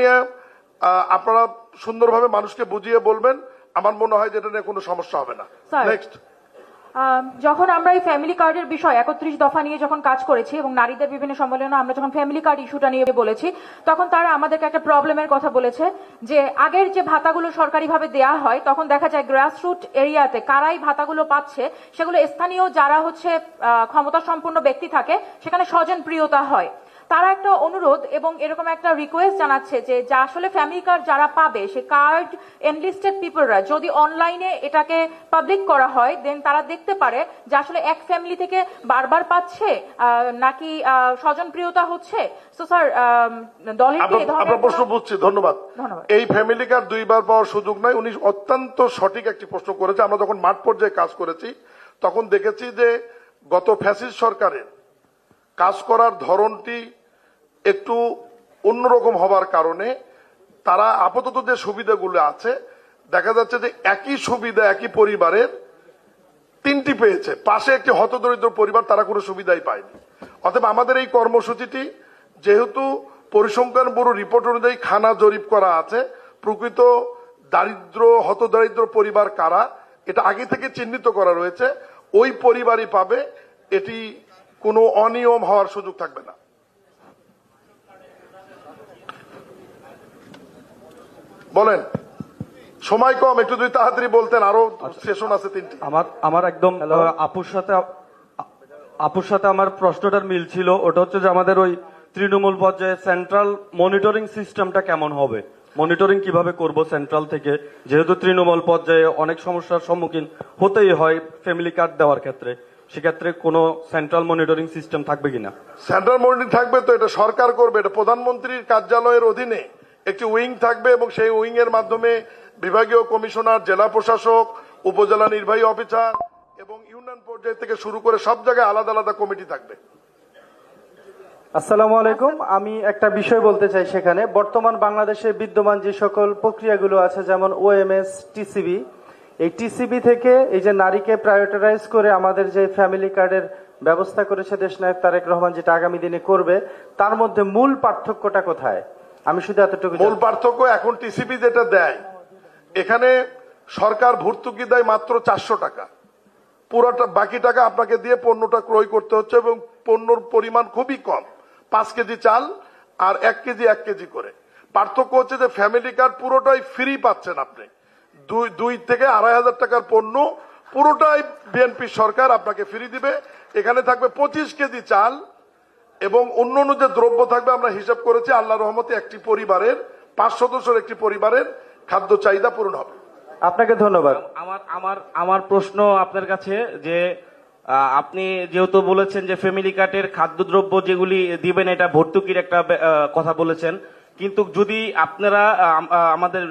নিয়ে আপনারা সুন্দরভাবে মানুষকে বুঝিয়ে বলবেন। আমার মনে হয় যে এটা নিয়ে কোনো সমস্যা হবে না। নেক্সট যখন আমরা এই ফ্যামিলি কার্ডের বিষয় একত্রিশ দফা নিয়ে যখন কাজ করেছি এবং নারীদের বিভিন্ন সম্মেলনে আমরা যখন ফ্যামিলি কার্ড ইস্যুটা নিয়ে বলেছি তখন তারা আমাদেরকে একটা প্রবলেমের কথা বলেছে যে আগের যে ভাতাগুলো সরকারিভাবে দেয়া হয় তখন দেখা যায় গ্রাসরুট এরিয়াতে কারাই ভাতাগুলো পাচ্ছে সেগুলো স্থানীয় যারা হচ্ছে ক্ষমতা সম্পন্ন ব্যক্তি থাকে সেখানে স্বজন প্রিয়তা হয়। তারা একটা অনুরোধ এবং এরকম একটা রিকোয়েস্ট জানাচ্ছে যে যা আসলে ফ্যামিলি কার্ড যারা পাবে সে কার্ড এনলিস্টেড পিপলরা যদি অনলাইনে এটাকে পাবলিক করা হয় দেন তারা দেখতে পারে যে আসলে এক ফ্যামিলি থেকে বারবার পাচ্ছে নাকি স্বজনপ্রিয়তা হচ্ছে। তো স্যার দলের আপনার প্রশ্ন বুঝছি ধন্যবাদ। এই ফ্যামিলি কার্ড দুইবার পাওয়ার সুযোগ নাই উনি অত্যন্ত সঠিক একটি প্রশ্ন করেছে। আমরা যখন মাঠ পর্যায়ে কাজ করেছি তখন দেখেছি যে গত ফ্যাসিস্ট সরকারের কাজ করার ধরনটি একটু অন্যরকম হবার কারণে তারা আপাতত যে সুবিধাগুলো আছে, দেখা যাচ্ছে যে একই সুবিধা একই পরিবারের তিনটি পেয়েছে। পাশে একটি হতদরিদ্র পরিবার তারা কোনো সুবিধাই পায়নি। অতএব আমাদের এই কর্মসূচিটি যেহেতু পরিসংখ্যান ব্যুরো রিপোর্ট অনুযায়ী খানা জরিপ করা আছে, প্রকৃত দারিদ্র, হতদারিদ্র পরিবার কারা, এটা আগে থেকে চিহ্নিত করা রয়েছে। ওই পরিবারই পাবে, এটি কোনো অনিয়ম হওয়ার সুযোগ থাকবে না। বলেন। সময় কম একটু যদি তাড়াতাড়ি বলতেন আরও সেশন আছে তিনটি। আমার আমার একদম আপুর সাথে আপুর সাথে আমার প্রশ্নটার মিল ছিল। ওটা হচ্ছে যে আমাদের ওই তৃণমূল পর্যায়ে সেন্ট্রাল মনিটরিং সিস্টেমটা কেমন হবে? মনিটরিং কীভাবে করব সেন্ট্রাল থেকে? যেহেতু তৃণমূল পর্যায়ে অনেক সমস্যার সম্মুখীন হতেই হয় ফ্যামিলি কার্ড দেওয়ার ক্ষেত্রে। সেক্ষেত্রে কোনো সেন্ট্রাল মনিটরিং সিস্টেম থাকবে কিনা? সেন্ট্রাল মনিটরিং থাকবে তো এটা সরকার করবে এটা প্রধানমন্ত্রীর কার্যালয়ের অধীনে। একটি উইং থাকবে এবং সেই উইং এর মাধ্যমে বিভাগীয় কমিশনার, জেলা প্রশাসক, উপজেলা নির্বাহী অফিসার এবং ইউনিয়ন পর্যায় থেকে শুরু করে সব জায়গায় আলাদা আলাদা কমিটি থাকবে। আসসালামু আলাইকুম। আমি একটা বিষয় বলতে চাই সেখানে। বর্তমান বাংলাদেশে বিদ্যমান যে সকল প্রক্রিয়াগুলো আছে, যেমন ওএমএস টিসিবি এই টিসিবি থেকে এই যে নারীকে প্রায়োরিটাইজ করে আমাদের যে ফ্যামিলি কার্ডের ব্যবস্থা করেছে দেশ দেশনায়ক তারেক রহমান, যেটা আগামী দিনে করবে, তার মধ্যে মূল পার্থক্যটা কোথায়? আমি শুধু এতটুকু মূল পার্থক্য এখন টিসিপি যেটা দেয় এখানে সরকার ভর্তুকি দেয় মাত্র চারশো টাকা। পুরোটা বাকি টাকা আপনাকে দিয়ে পণ্যটা ক্রয় করতে হচ্ছে এবং পণ্যর পরিমাণ খুবই কম। পাঁচ কেজি চাল আর এক কেজি এক কেজি করে। পার্থক্য হচ্ছে যে ফ্যামিলি কার্ড পুরোটাই ফ্রি পাচ্ছেন আপনি। দুই দুই থেকে আড়াই হাজার টাকার পণ্য পুরোটাই বিএনপি সরকার আপনাকে ফ্রি দিবে। এখানে থাকবে পঁচিশ কেজি চাল এবং অন্য অন্য যে দ্রব্য থাকবে আমরা হিসাব করেছি আল্লাহ রহমতে একটি পরিবারের পাঁচ সদস্যের একটি পরিবারের খাদ্য চাহিদা পূরণ হবে। আপনাকে ধন্যবাদ। আমার আমার আমার প্রশ্ন আপনার কাছে যে আপনি যেহেতু বলেছেন যে ফ্যামিলি কার্ডের খাদ্যদ্রব্য যেগুলি দিবেন এটা ভর্তুকির একটা কথা বলেছেন কিন্তু যদি আপনারা আমাদের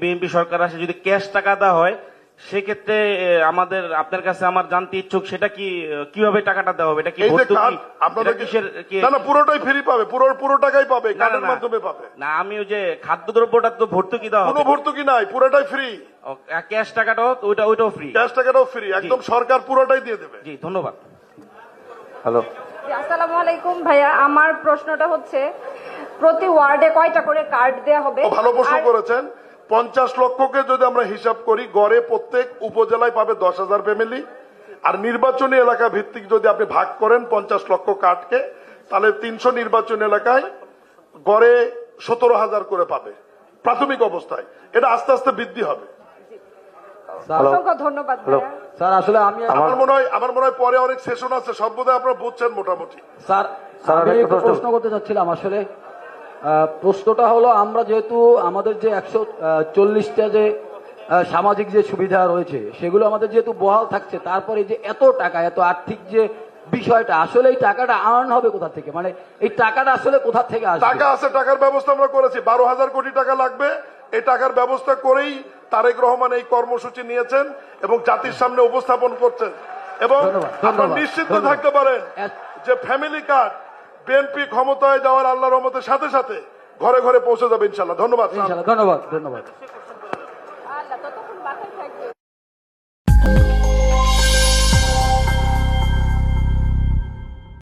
বিএনপি সরকার আসে যদি ক্যাশ টাকা দেওয়া হয় সেক্ষেত্রে আমাদের আপনার কাছে আমার জানতে ইচ্ছুক সেটা কি কীভাবে টাকাটা দেওয়া হবে? এটা কি আপনাদের কিসের না না পুরোটাই ফ্রি পাবে পুরো পুরো টাকাই পাবে না, কার্ডের মাধ্যমে পাবে। না আমি ওই যে খাদ্যদ্রব্যটা তো ভর্তুকি দেওয়া কোনো হবে। ভর্তুকি নাই পুরোটাই ফ্রি ক্যাশ টাকাটাও ওইটা ওইটাও ফ্রি ক্যাশ টাকাটাও ফ্রি একদম সরকার পুরোটাই দিয়ে দেবে। জি ধন্যবাদ। হ্যালো। আসসালামু আলাইকুম ভাইয়া। আমার প্রশ্নটা হচ্ছে প্রতি ওয়ার্ডে কয়টা করে কার্ড দেয়া হবে? ভালো প্রশ্ন করেছেন। পঞ্চাশ লক্ষকে যদি আমরা হিসাব করি গড়ে প্রত্যেক উপজেলায় পাবে দশ হাজার ফ্যামিলি। আর নির্বাচনী এলাকা ভিত্তিক যদি আপনি ভাগ করেন পঞ্চাশ লক্ষ কার্ডকে তাহলে তিনশো নির্বাচনী এলাকায় গড়ে সতেরো হাজার করে পাবে। প্রাথমিক অবস্থায়। এটা আস্তে আস্তে বৃদ্ধি হবে। ধন্যবাদ স্যার আসলে আমি আমার মনে হয় আমার মনে হয় পরে অনেক সেশন আছে সর্বদাই আপনারা বুঝছেন মোটামুটি। স্যার স্যার, আমি আমি একটা একটু প্রশ্ন- প্রশ্ন করতে চাচ্ছিলাম আসলে আহ, প্রশ্নটা হলো আমরা যেহেতু আমাদের যে একশো চল্লিশটা যে সামাজিক যে সুবিধা রয়েছে সেগুলো আমাদের যেহেতু বহাল থাকছে তারপরে যে এত টাকা এত আর্থিক যে বিষয়টা আসলে এই টাকাটা আর্ন হবে কোথা থেকে? মানে এই টাকাটা আসলে কোথা থেকে আসবে? টাকা আছে টাকার ব্যবস্থা আমরা করেছি। বারো হাজার কোটি টাকা লাগবে। এই টাকার ব্যবস্থা করেই তারেক রহমান এই কর্মসূচি নিয়েছেন এবং জাতির সামনে উপস্থাপন করছেন। এবং আপনারা নিশ্চিত থাকতে পারেন যে ফ্যামিলি কার্ড বিএনপি ক্ষমতায় যাওয়ার আল্লাহ রহমতের সাথে সাথে ঘরে ঘরে পৌঁছে যাবে ইনশাল্লাহ। ধন্যবাদ ধন্যবাদ ধন্যবাদ।